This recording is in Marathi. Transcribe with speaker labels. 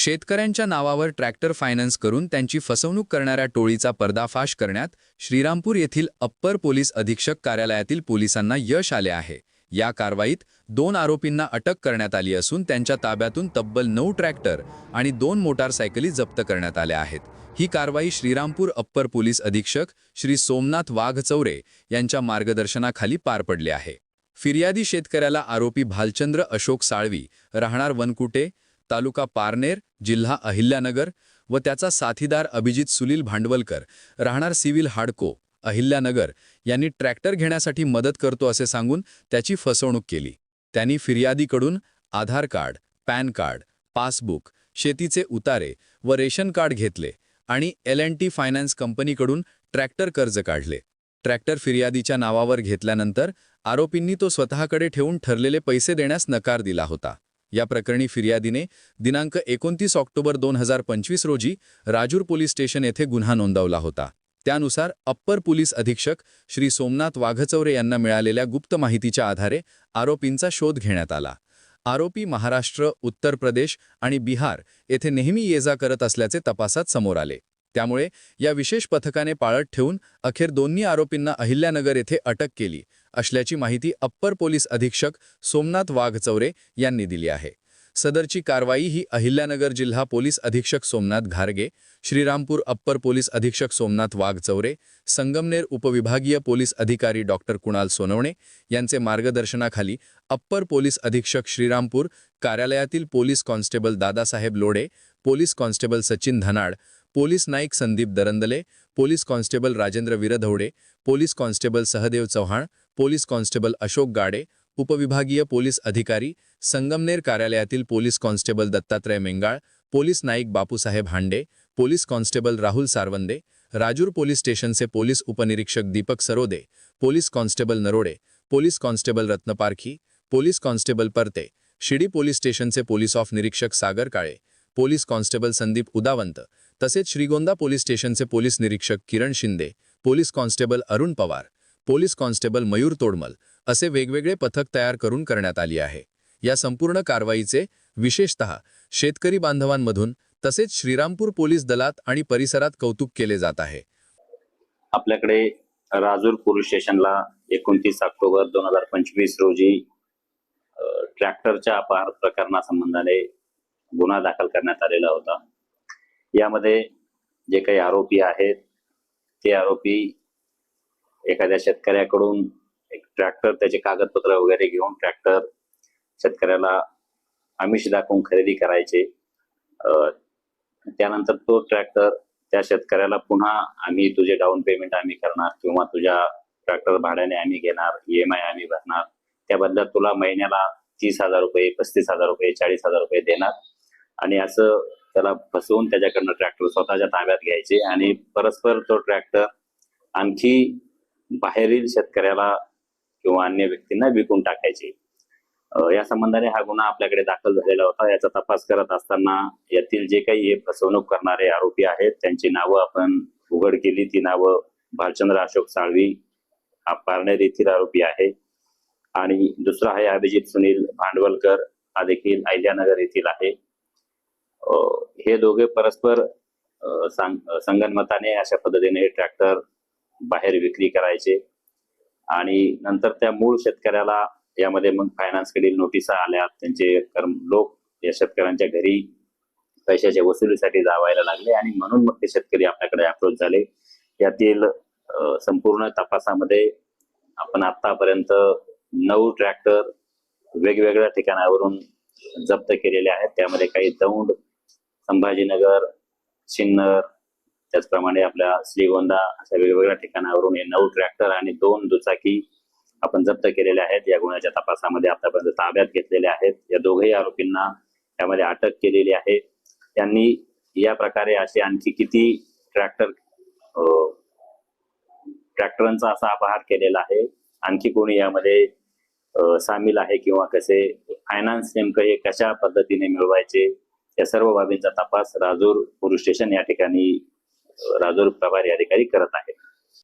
Speaker 1: शेतकऱ्यांच्या नावावर ट्रॅक्टर फायनान्स करून त्यांची फसवणूक करणाऱ्या टोळीचा पर्दाफाश करण्यात श्रीरामपूर येथील अप्पर पोलीस अधीक्षक कार्यालयातील पोलिसांना यश आले आहे. या कारवाईत दोन आरोपींना अटक करण्यात आली असून त्यांच्या ताब्यातून तब्बल नऊ ट्रॅक्टर आणि दोन मोटारसायकली जप्त करण्यात आल्या आहेत. ही कारवाई श्रीरामपूर अप्पर पोलीस अधीक्षक श्री सोमनाथ वाघचौरे यांच्या मार्गदर्शनाखाली पार पडले आहे. फिर्यादी शेतकऱ्याला आरोपी भालचंद्र अशोक साळवी राहणार वनकुटे तालुका पारनेर जिल्हा अहिल्यानगर व त्याचा साथीदार अभिजित सुनील भांडवलकर. राहणार सिव्हिल हाडको अहिल्यानगर. यांनी ट्रॅक्टर घेण्यासाठी मदत करतो असे सांगून त्याची फसवणूक केली. त्यांनी फिर्यादीकडून Aadhaar card PAN card passbook शेतीचे उतारे व रेशन कार्ड घेतले आणि एल एन टी फायनान्स कंपनीकडून ट्रॅक्टर कर्ज काढले. ट्रॅक्टर फिर्यादीच्या नावावर घेतल्यानंतर आरोपींनी तो स्वतःकडे ठेवून ठरलेले पैसे देण्यास नकार दिला होता. या प्रकरणी फिर्यादीने दिनांक एकोणतीस ऑक्टोबर दोन हजार पंचवीस रोजी राजूर पोलीस स्टेशन येथे गुन्हा नोंदवला होता. त्यानुसार अप्पर पोलीस अधीक्षक श्री सोमनाथ वाघचौरे यांना मिळालेल्या गुप्त माहितीच्या आधारे आरोपींचा शोध घेण्यात आला. आरोपी महाराष्ट्र उत्तर प्रदेश आणि बिहार येथे नेहमी ये जा करत असल्याचे तपासात समोर आले. त्यामुळे या विशेष पथकाने पाळत ठेवून अखेर दोन्ही आरोपींना अहिल्यानगर येथे अटक केली. असल्याची माहिती अप्पर पोलीस अधीक्षक सोमनाथ वाघचौरे यांनी दिली आहे. सदरची कारवाई ही अहिल्यानगर जिल्हा पोलीस अधीक्षक सोमनाथ घारगे श्रीरामपूर अप्पर पोलीस अधीक्षक सोमनाथ वाघचौरे संगमनेर उपविभागीय पोलीस अधिकारी डॉक्टर कुणाल सोनवणे यांचे मार्गदर्शनाखाली अप्पर पोलीस अधीक्षक श्रीरामपूर कार्यालयातील police constable Dadasaheb Lodhe police constable Sachin Dhanad police Naik Sandeep Darandale police constable Rajendra Viradhavade police constable Sahadev Chavan police constable Ashok Gade, उपविभागीय पोलीस अधिकारी, संगमनेर कार्यालयातील police constable Dattatray Mengal, police Naik Bapusaheb Hande, police constable Rahul Sarvande, Rajur police स्टेशनचे पोलीस उपनिरीक्षक Deepak Sarode, police constable Narode, police constable Ratnaparkhi, police constable Parate Shirdi police स्टेशनचे पोलीस ऑफ़ निरीक्षक सागर काळे, पोलीस कॉन्स्टेबल संदीप उदावंत, तसेच श्रीगोंदा पोलीस स्टेशनचे पोलीस निरीक्षक Kiran Shinde, police constable Arun Pawar police constable Mayur Todmal असे वेगवेगळे पथक तयार करून करण्यात आली आहे. या संपूर्ण कारवाईचे विशेषतः शेतकरी बांधवांमधून तसेच श्रीरामपूर पोलीस दलात आणि परिसरात कौतुक केले जात आहे.
Speaker 2: आपल्याकडे राजूर पोलीस स्टेशनला एकोणतीस ऑक्टोबर दोन हजार पंचवीस रोजी ट्रॅक्टरच्या अपहार प्रकरणासंबंधाने गुन्हा दाखल करण्यात आलेला होता. यामध्ये जे काही आरोपी आहेत ते आरोपी एखाद्या शेतकऱ्याकडून एक ट्रॅक्टर त्याचे कागदपत्र वगैरे घेऊन ट्रॅक्टर शेतकऱ्याला आमिष दाखवून खरेदी करायचे. त्यानंतर तो ट्रॅक्टर त्या शेतकऱ्याला पुन्हा आम्ही तुझे डाऊन पेमेंट आम्ही करणार किंवा तुझ्या ट्रॅक्टर भाड्याने आम्ही घेणार ई एम आय आम्ही भरणार. त्या बदल्यात तुला महिन्याला तीस हजार रुपये पस्तीस हजार रुपये चाळीस हजार रुपये देणार. आणि असं त्याला फसवून त्याच्याकडनं ट्रॅक्टर स्वतःच्या ताब्यात घ्यायचे आणि परस्पर तो ट्रॅक्टर आणखी बाहेरील शेतकऱ्याला किंवा अन्य व्यक्तींना विकून टाकायचे. या संबंधाने हा गुन्हा आपल्याकडे दाखल झालेला होता. याचा तपास करत असताना यातील जे काही हे फसवणूक करणारे आरोपी आहेत त्यांची नावं आपण उघड केली. ती नावं भालचंद्र अशोक साळवी हा पारनेर येथील आरोपी आहे. आणि दुसरा आहे अभिजित सुनील भांडवलकर हा देखील अहिल्यानगर येथील आहे. हे दोघे परस्पर सांग- संगनमताने अशा पद्धतीने ट्रॅक्टर बाहेर विक्री करायचे. आणि नंतर त्या मूळ शेतकऱ्याला यामध्ये मग फायनान्सकडील नोटिसा आल्या. त्यांचे कर्म लोक या शेतकऱ्यांच्या घरी पैशाच्या वसुलीसाठी जावायला लागले आणि म्हणून मग ते शेतकरी आपल्याकडे अप्रोच झाले. यातील संपूर्ण तपासामध्ये आपण आतापर्यंत नऊ ट्रॅक्टर वेगवेगळ्या ठिकाणावरून जप्त केलेले आहेत. त्यामध्ये काही दौंड संभाजीनगर सिन्नर त्याचप्रमाणे आपल्या श्रीगोंदा अशा वेगवेगळ्या ठिकाणावरून हे नऊ ट्रॅक्टर आणि दोन दुचाकी आपण जप्त केलेल्या आहेत. या गुन्ह्याच्या तपासामध्ये आतापर्यंत ताब्यात घेतलेल्या आहेत. या दोघेही आरोपींना त्यामध्ये अटक केलेली आहे. त्यांनी या प्रकारे असे आणखी किती ट्रॅक्टर ट्रॅक्टरांचा असा अपहार केलेला आहे. आणखी कोणी यामध्ये सामील आहे किंवा कसे फायनान्स नेमकं हे कशा पद्धतीने मिळवायचे या सर्व बाबींचा तपास राजूर पोलीस स्टेशन या ठिकाणी अ, प्रभारी अधिकारी करत आहेत.